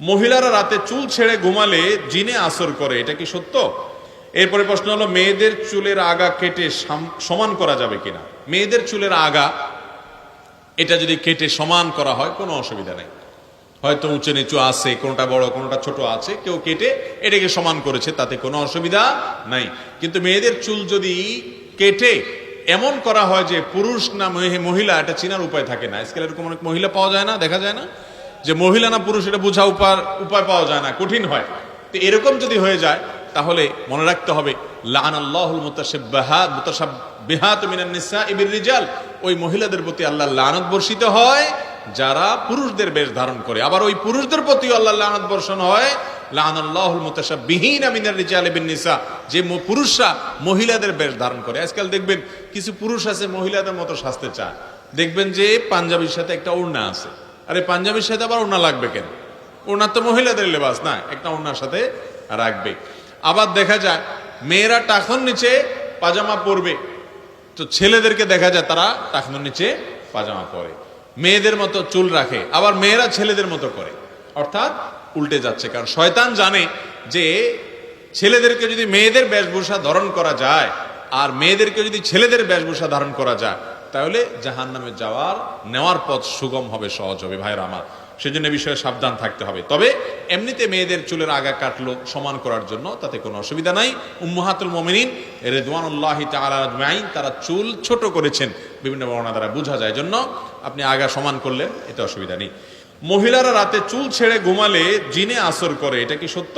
মহিলারা রাতে চুল ছেড়ে ঘুমালে জিনে আসর করে, এটা কি সত্য? এরপরে প্রশ্ন হলো, মেয়েদের চুলের আগা কেটে সমান করা যাবে কিনা? মেয়েদের চুলের আগা, এটা যদি কেটে সমান করা হয়, কোনো অসুবিধা নেই। হয়তো উঁচু নিচু আছে, কোনোটা বড়, কোনোটা ছোট আছে, কেউ কেটে এটাকে সমান করেছে, তাতে কোনো অসুবিধা নাই। কিন্তু মেয়েদের চুল যদি কেটে এমন করা হয় যে পুরুষ না মহি- মহিলা, এটা চিনার উপায় থাকে না। আজকাল এরকম অনেক মহিলা পাওয়া যায় না, দেখা যায় না? যে মহিলা না পুরুষ, এটা বোঝা উপার উপায় পাওয়া যায় না, কঠিন হয়। তো এরকম যদি হয়ে যায়, তাহলে মনে রাখতে হবে রিজাল। ওই মহিলাদের প্রতি আল্লাহ লানত বর্ষিত হয়, যারা পুরুষদের বেশ ধারণ করে। আবার ওই পুরুষদের প্রতি আল্লাহ লানত বর্ষণ হয় নিসা যে পুরুষরা মহিলাদের বেশ ধারণ করে। আজকাল দেখবেন, কিছু পুরুষ আছে মহিলাদের মতো সাজতে চায়। দেখবেন যে পাঞ্জাবির সাথে একটা ওড়না আছে। আরে পাঞ্জাবির সাথে আবার ওড়না লাগবে কেন? ওনার তো মহিলাদের লেবাস, না, একটা ওনার সাথে রাখবে। আবার দেখা যায় মেয়েরা টাকন নিচে পাজামা পরবে। তো ছেলেদেরকে দেখা যায় তারা টাকনোর নিচে পাজামা পরে। মেয়েদের মতো চুল রাখে, আবার মেয়েরা ছেলেদের মতো করে। অর্থাৎ উল্টে যাচ্ছে, কারণ শয়তান জানে যে ছেলেদেরকে যদি মেয়েদের বেশভূষা ধারণ করা যায়, আর মেয়েদেরকে যদি ছেলেদের বেশভূষা ধারণ করা যায় তাহলে জাহান নামে যাওয়ার, নেওয়ার পথ সুগম হবে, সহজ হবে। ভাইয়ের আমার, সেজন্য এ বিষয়ে সাবধান থাকতে হবে। তবে এমনিতে মেয়েদের চুলের আগা কাটলো সমান করার জন্য তাতে কোনো অসুবিধা নাই। উম্মাহাতুল মোমিনিন রেদওয়ানুল্লাহি তাআলা আজমাইন, তারা চুল ছোট করেছেন বিভিন্ন বর্ণনা দ্বারা বোঝা যায় জন্য আপনি আগা সমান করলেন, এতে অসুবিধা নেই। মহিলারা রাতে চুল ছেড়ে ঘুমালে জিনে আসর করে, এটা কি সত্য?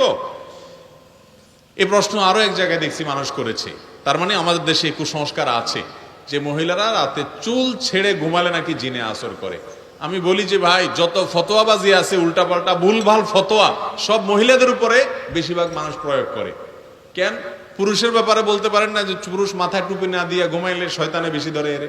এই প্রশ্ন আরও এক জায়গায় দেখছি মানুষ করেছে। তার মানে আমাদের দেশে কুসংস্কার আছে। যে মহিলারা রাতে চুল ছেড়ে ঘুমালে নাকি জিনে আসর করে। আমি বলি যে ভাই, যত ফতোয়াবাজি আছে, উল্টাপাল্টা ভুলভাল ফতোয়া, সব মহিলাদের উপরে বেশিরভাগ মানুষ প্রয়োগ করে। কেন? পুরুষের ব্যাপারে বলতে পারেন না যে পুরুষ মাথায় টুপি না দিয়ে ঘুমাইলে শয়তানে বেশি ধরে এরে।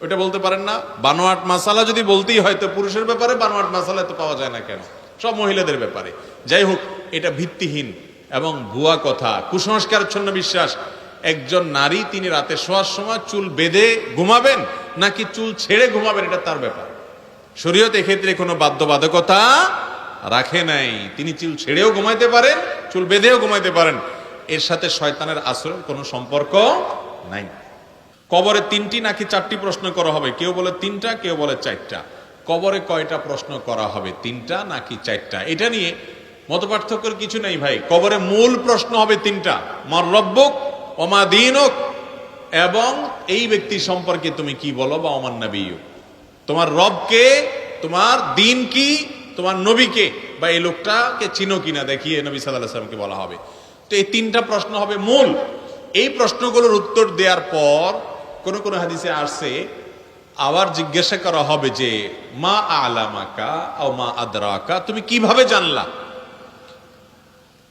ওইটা বলতে পারেন না। বানোয়াট মাসালা যদি বলতেই হয়, তো পুরুষের ব্যাপারে বানোয়াট মাসালা তো পাওয়া যায় না কেন? সব মহিলাদের ব্যাপারে। যাই হোক, এটা ভিত্তিহীন এবং ভুয়া কথা, কুসংস্কারচ্ছন্ন বিশ্বাস। একজন নারী তিনি রাতে শোয়ার সময় চুল বেঁধে ঘুমাবেন নাকি চুল ছেড়ে ঘুমাবেন, এটা তার ব্যাপার। শরীয়ত এক্ষেত্রে কোনো বাধ্যবাধকতা রাখে নাই। তিনি চুল ছেড়েও ঘুমাইতে পারেন, চুল বেঁধেও ঘুমাইতে পারেন। এর সাথে শয়তানের আশ্রয়ের কোনো সম্পর্ক নাই। কবরে তিনটি নাকি চারটি প্রশ্ন করা হবে? কেউ বলে তিনটা, কেউ বলে চারটা। কবরে কয়টা প্রশ্ন করা হবে? তিনটা নাকি চারটা? এটা নিয়ে মত পার্থক্যের কিছু নেই ভাই। কবরে মূল প্রশ্ন হবে তিনটা। মার রব্বক অমা দিনক, এবং এই ব্যক্তি সম্পর্কে তুমি কি বলো? বা অমান নবীয় তোমার রবকে, তোমার দিন কি তোমার নবীকে, বা এই লোকটাকে চিনো কিনা দেখিয়ে নবী সাল্লাহ সাল্লামকে বলা হবে। তো এই তিনটা প্রশ্ন হবে মূল। এই প্রশ্নগুলোর উত্তর দেওয়ার পর কোন কোন হাদিসে আসছে, আবার জিজ্ঞাসা করা হবে যে, মা আলামাকা ও মা আদরাকা, তুমি কীভাবে জানলা?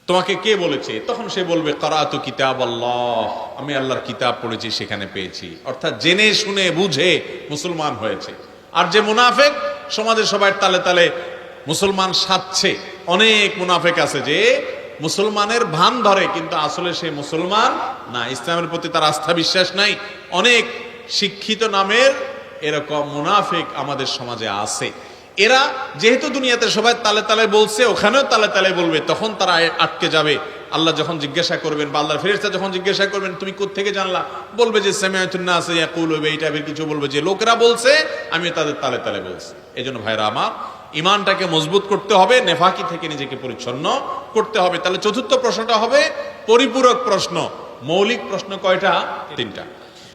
তোমাকে কে বলেছে? তখন সে বলবে, করাতু কিতাব আল্লাহ আমি আল্লাহর কিতাব পড়েছি, সেখানে পেয়েছি। অর্থাৎ জেনে, শুনে, বুঝে মুসলমান হয়েছে। আর যে মুনাফেক, সমাজের সবাই তালে তালে মুসলমান সাজছে অনেক মুনাফেক আছে যে মুসলমানের ভান ধরে, কিন্তু আসলে সে মুসলমান না। ইসলামের প্রতি তার আস্থা বিশ্বাস নাই। অনেক শিক্ষিত নামের এরকম মুনাফেক আমাদের সমাজে আছে। এরা যেহেতু দুনিয়াতে সবাই তালে তালে বলছে, ওখানেও তালে তালে বলবে, তখন তারা আটকে যাবে। আল্লাহ যখন জিজ্ঞাসা করবেন বা আল্লাহর ফেরেস্তা যখন জিজ্ঞাসা করবেন, তুমি থেকে জানলা? বলবে যে সেমিয়াতুন্না আছে ইয়াকুল হবে এই টাইপের কিছু বলবে। যে লোকেরা বলছে, আমি তাদের তালে তালে বলছি। এই জন্য ভাইরা আমার ইমানটাকে মজবুত করতে হবে, নেফাকি থেকে নিজেকে পরিচ্ছন্ন করতে হবে। তাহলে চতুর্থ প্রশ্নটা হবে, পরিপূরক প্রশ্ন, মৌলিক প্রশ্ন কয়টা? তিনটা।